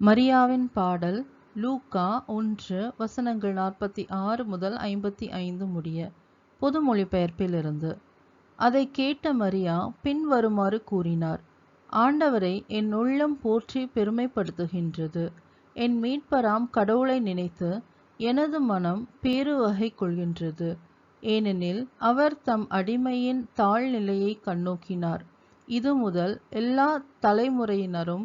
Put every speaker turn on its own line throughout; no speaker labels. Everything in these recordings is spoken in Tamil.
மரியாவின் பாடல் லூக்கா ஒன்று வசனங்கள் நாற்பத்தி ஆறு முதல் ஐம்பத்தி ஐந்து முடிய பொது மொழிபெயர்ப்பிலிருந்து. அதை கேட்ட மரியா பின்வருமாறு கூறினார் ஆண்டவரை என் உள்ளம் போற்றி பெருமைப்படுத்துகின்றது. என் மீட்பராம் கடவுளை நினைத்து எனது மனம் பேருவகை கொள்கின்றது. ஏனெனில் அவர் தம் அடிமையின் தாழ்நிலையை கண்ணோக்கினார். இது முதல் எல்லா தலைமுறையினரும்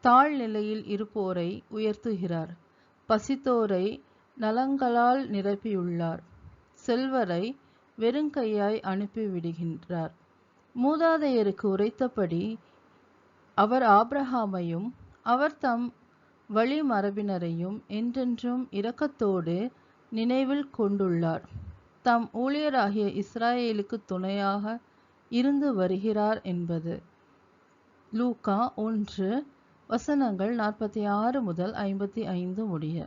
தாழ் நிலையில் இருப்போரை உயர்த்துகிறார். பசித்தோரை நலங்களால் நிரப்பியுள்ளார். செல்வரை வெறுங்கையாய் அனுப்பிவிடுகின்றார். மூதாதையருக்கு உரைத்தபடி அவர் ஆப்ரஹாமையும் அவர் தம் வழிமரபினரையும் என்றென்றும் இரக்கத்தோடு நினைவில் கொண்டுள்ளார். தம் ஊழியராகிய இஸ்ராயேலுக்கு துணையாக இருந்து வருகிறார் என்பது. லூகா ஒன்று வசனங்கள் நாற்பத்தி ஆறு முதல் ஐம்பத்தி ஐந்து முடிய.